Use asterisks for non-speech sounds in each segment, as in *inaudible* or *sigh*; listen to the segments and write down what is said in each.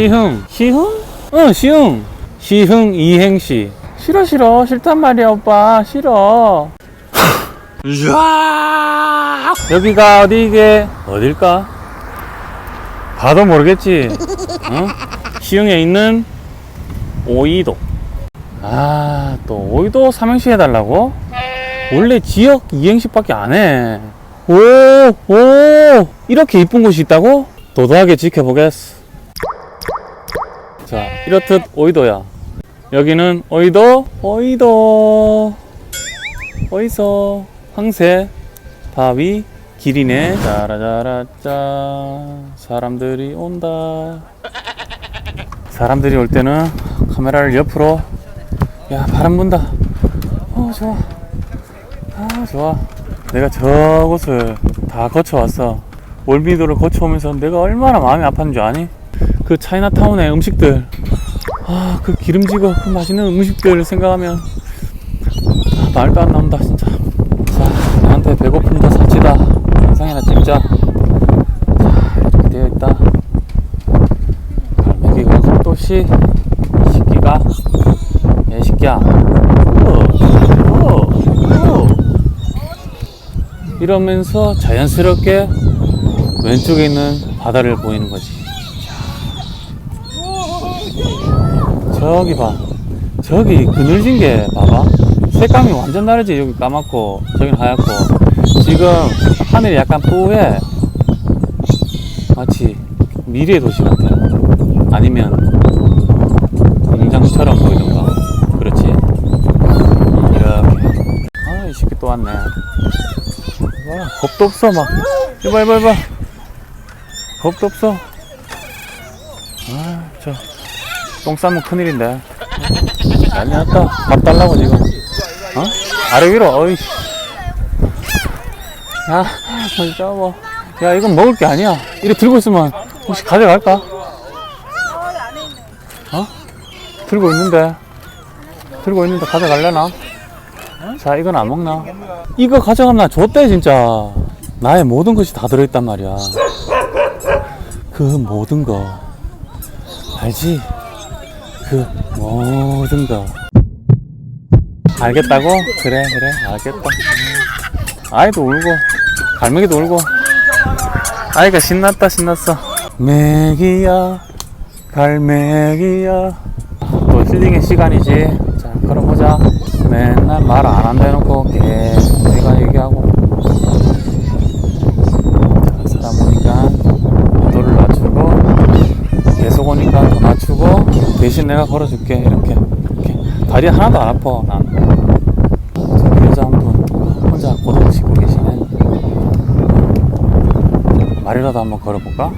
시흥. 시흥? 응 시흥. 시흥 이행시. 싫어 싫어. 싫단 말이야 오빠. 싫어. 여기가 어디게? 어딜까? 봐도 모르겠지. 어? 시흥에 있는 오이도. 아 또 오이도 삼행시 해달라고? 원래 지역 이행시밖에 안해. 오, 오, 이렇게 이쁜 곳이 있다고? 도도하게 지켜보겠어. 자, 이렇듯 오이도야. 여기는 오이도, 오이도. 어디서 황새, 바위, 길이네. 짜라짜라짜. 사람들이 온다. 사람들이 올 때는 카메라를 옆으로. 야, 바람 분다. 어, 좋아. 아, 좋아. 내가 저곳을 다 거쳐왔어. 월미도를 거쳐오면서 내가 얼마나 마음이 아팠는 줄 아니? 그 차이나타운의 음식들. 아, 그 기름지고 그 맛있는 음식들을 생각하면 아, 말도 안 나온다, 진짜. 자, 나한테 배고픔도 사치다. 영상이나 찍자. 자, 이렇게 되어 있다. 갈매기가 시끼야. 어, 어, 어. 이러면서 자연스럽게 왼쪽에 있는 바다를 보이는 거지. 저기 봐. 저기 그늘진 게 봐봐. 색감이 완전 다르지. 여기 까맣고 저기는 하얗고. 지금 하늘이 약간 뿌해. 마치 미래의 도시 같아. 아니면 공장처럼 보이던가. 그렇지. 이렇게. 아, 이 새끼 또 왔네. 와, 겁도 없어, 막. 이봐, 이봐, 이봐. 겁도 없어. 아, 저, 똥 싸면 큰일인데. 난리 났다. 밥 달라고, 지금. 어? 아래 위로, 어이씨. 야, 진짜 뭐. 야, 이건 먹을 게 아니야. 이래 들고 있으면 혹시 가져갈까? 어? 들고 있는데. 들고 있는데 가져갈래나? 자, 이건 안 먹나? 이거 가져가면 나 줬대, 진짜. 나의 모든 것이 다 들어있단 말이야. 그 모든 거. 알지? 그 모든 거. 알겠다고? 그래, 그래, 알겠다. 음. 아이도 울고, 갈매기도 울고. 아이가 신났다, 신났어. 매기야, 갈매기야. 또 힐링의 시간이지. 자, 그럼 보자. 맨날 말안 한다 해놓고 계속 내가 얘기하고. 자, 사람 오니까 도를 낮추고, 계속 오니까 더 낮추고, 대신 내가 걸어줄게. 이렇게. 이렇게. 다리 하나도 안 아파, 난. 여자 한 분, 혼자 고독 씻고 계시네. 말이라도 한번 걸어볼까? 어?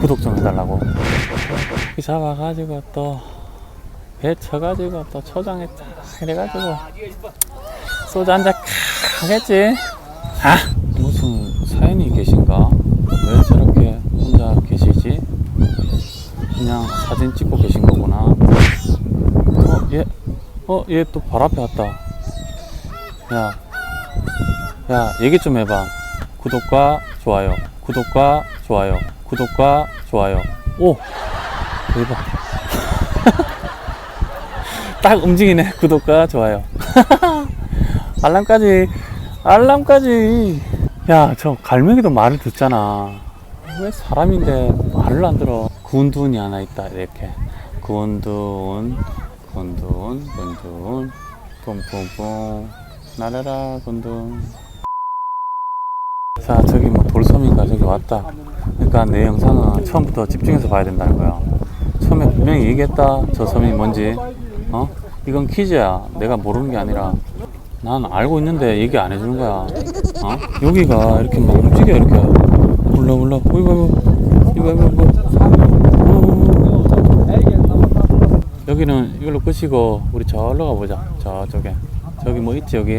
구독 좀 해달라고. 이 잡아가지고 또, 배 쳐가지고 또 초장에 딱 이래가지고, 소주 한잔 하겠지? 아! 무슨 사연이 계신가? 왜 저렇게 혼자 계시지? 그냥 사진 찍고 계신 거구나. 어, 얘, 어, 얘 또 발 앞에 왔다. 야, 야, 얘기 좀 해봐. 구독과 좋아요, 구독과 좋아요, 구독과 좋아요. 오! 대박. *laughs* 딱 움직이네. 구독과 좋아요. *laughs* 알람까지, 알람까지. 야, 저 갈매기도 말을 듣잖아. 왜 사람인데 말을 안 들어? 군두운이 하나 있다, 이렇게. 군두운, 군두운, 군두운, 뿡뿡뿡. 나라라, 군두운. 자, 저기 뭐 돌섬인가 저기 왔다. 그러니까 내 영상은 처음부터 집중해서 봐야 된다는 거야. 처음에 분명히 얘기했다. 저 섬이 뭔지. 어? 이건 퀴즈야. 내가 모르는 게 아니라. 난 알고 있는데 얘기 안 해주는 거야. 어? 여기가 이렇게 막 움직여, 이렇게. 올라, 올라. 어이구. 이거, 이거, 이거. 어. 여기는 이걸로 끝이고, 우리 저기로 가보자. 저쪽에. 저기 뭐 있지, 여기?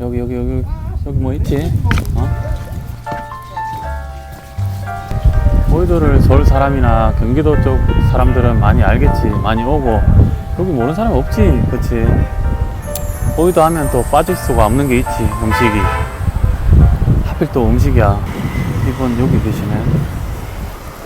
여기, 여기, 여기. 여기 뭐 있지? 어? 보이도를 서울 사람이나 경기도 쪽 사람들은 많이 알겠지. 많이 오고. 여기 모르는 사람 없지. 그치? 보이도 하면 또 빠질 수가 없는 게 있지. 음식이. 하필 또 음식이야. 이분 여기 계시네.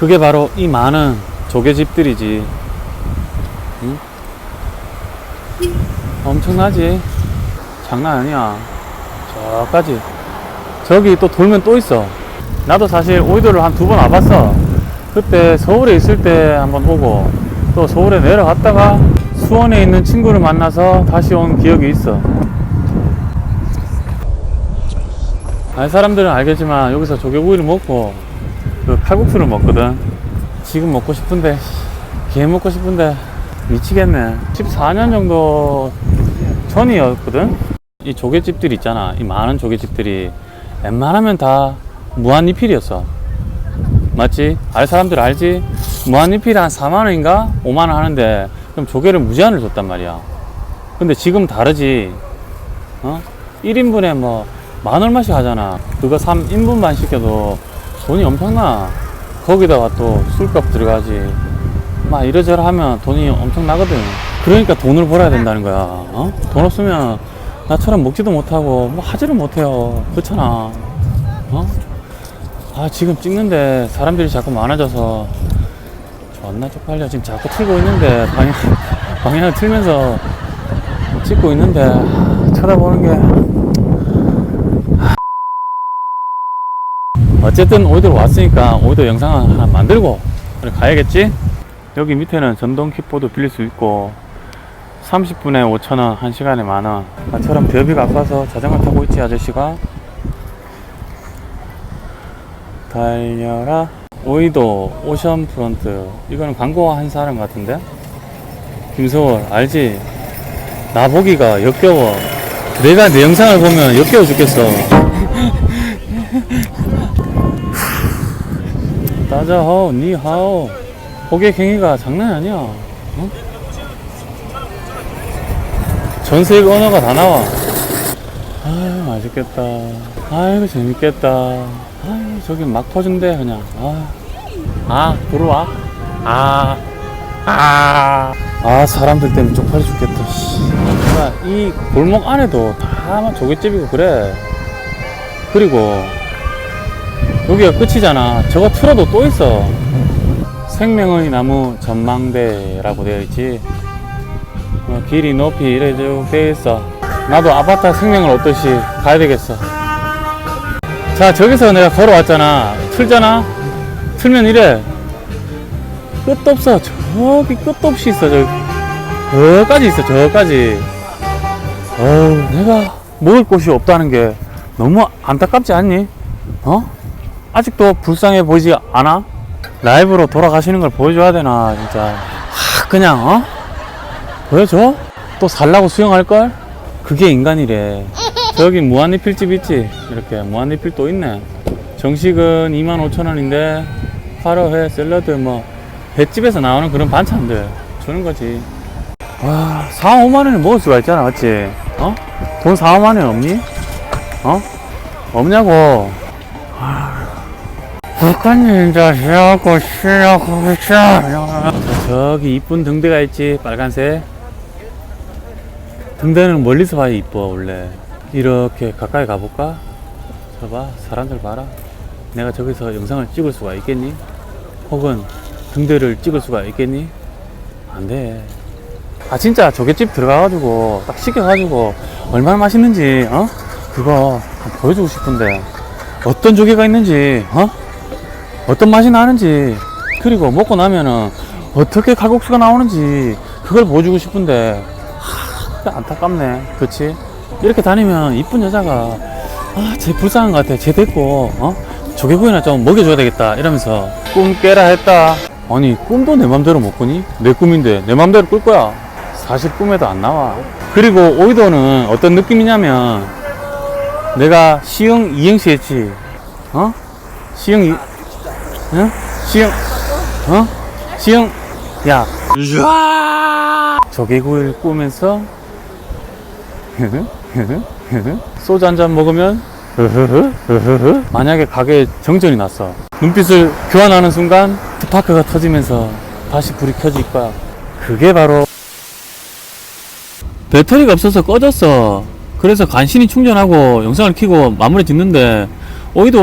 그게 바로 이 많은 조개집들이지. 응? 엄청나지? 장난 아니야. 저까지. 저기 또 돌면 또 있어. 나도 사실 오이도를 한 두 번 와봤어. 그때 서울에 있을 때 한번 오고, 또 서울에 내려갔다가 수원에 있는 친구를 만나서 다시 온 기억이 있어. 알 사람들은 알겠지만 여기서 조개구이를 먹고 그 칼국수를 먹거든. 지금 먹고 싶은데 개 먹고 싶은데 미치겠네. 14년 정도 전이었거든. 이 조개집들 있잖아. 이 많은 조개집들이 웬만하면 다 무한리필이었어. 맞지? 알 사람들 알지? 무한리필 한 4만 원인가 5만 원 하는데 그럼 조개를 무제한을 줬단 말이야. 근데 지금 다르지. 어? 1인분에 뭐 만 얼마씩 하잖아. 그거 3인분만 시켜도 돈이 엄청나. 거기다가 또 술값 들어가지. 막 이러저러 하면 돈이 엄청 나거든. 그러니까 돈을 벌어야 된다는 거야. 어? 돈 없으면 나처럼 먹지도 못하고 뭐 하지를 못해요. 그렇잖아. 어? 아 지금 찍는데 사람들이 자꾸 많아져서 존나 쪽팔려. 지금 자꾸 틀고 있는데 방향 *laughs* 방향을 틀면서 찍고 있는데 쳐다보는 게 어쨌든 오이도 왔으니까 오이도 영상 하나 만들고 가야겠지? 여기 밑에는 전동 킥보드 빌릴 수 있고 30분에 5천원, 1시간에 만원. 나처럼 대비가 아파서 자전거 타고 있지 아저씨가. 달려라. 오이도 오션 프론트. 이거는 광고 한 사람 같은데? 김서월 알지? 나 보기가 역겨워. 내가 내 영상을 보면 역겨워 죽겠어 따자하오 니하오. 호객행위가 장난 아니야. 어? 전 세계 언어가 다 나와. 아유 맛있겠다. 아이고 재밌겠다. 아유 저기 막 퍼준대 그냥. 아, 아 들어와. 아 아, 아 사람들 때문에 쪽팔려 죽겠다 씨. 야, 이 골목 안에도 다 조개집이고 그래. 그리고 여기가 끝이잖아. 저거 틀어도 또 있어. 생명의 나무 전망대라고 되어 있지. 어, 길이 높이 이래 쭉 되어 있어. 나도 아바타 생명을 얻듯이 가야 되겠어. 자, 저기서 내가 걸어왔잖아. 틀잖아? 틀면 이래. 끝도 없어. 저기 끝도 없이 있어. 저기. 저까지 있어. 저까지. 어우, 내가 먹을 곳이 없다는 게 너무 안타깝지 않니? 어? 아직도 불쌍해 보이지 않아? 라이브로 돌아가시는 걸 보여줘야 되나 진짜 하, 그냥 어? 보여줘? 또 살라고 수영할걸? 그게 인간이래 저기 무한리필집 있지? 이렇게 무한리필 또 있네 정식은 25,000원인데 화로회 샐러드 뭐 횟집에서 나오는 그런 반찬들 주는 거지 와 4, 5만원에 먹을 수가 있잖아 맞지? 어? 돈 4, 5만원 없니? 어? 없냐고 북한님 자 쉬하고 쉬하고 쉬 저기 이쁜 등대가 있지 빨간색 등대는 멀리서 봐야 이뻐 원래 이렇게 가까이 가볼까? 저 봐 사람들 봐라 내가 저기서 영상을 찍을 수가 있겠니? 혹은 등대를 찍을 수가 있겠니? 안 돼 아 진짜 조개집 들어가가지고 딱 시켜가지고 얼마나 맛있는지 어? 그거 보여주고 싶은데 어떤 조개가 있는지 어? 어떤 맛이 나는지 그리고 먹고 나면은 어떻게 칼국수가 나오는지 그걸 보여주고 싶은데 하, 안타깝네. 그렇지 이렇게 다니면 이쁜 여자가 아쟤 불쌍한 것 같아. 쟤 됐고 어? 조개구이나 좀 먹여줘야 되겠다. 이러면서 꿈 깨라 했다. 아니 꿈도 내 맘대로 못 꾸니? 내 꿈인데 내 맘대로 꿀 거야. 사실 꿈에도 안 나와. 그리고 오이도는 어떤 느낌이냐면 내가 시흥 이행시 했지. 어? 시흥 이, 응? 시영, 어? 시영, 야. 조개구이를 구우면서, 소주 한 잔 먹으면, 만약에 가게에 정전이 났어. 눈빛을 교환하는 순간, 스파크가 터지면서 다시 불이 켜질 거야. 그게 바로, 배터리가 없어서 꺼졌어. 그래서 간신히 충전하고 영상을 켜고 마무리 짓는데, 오이도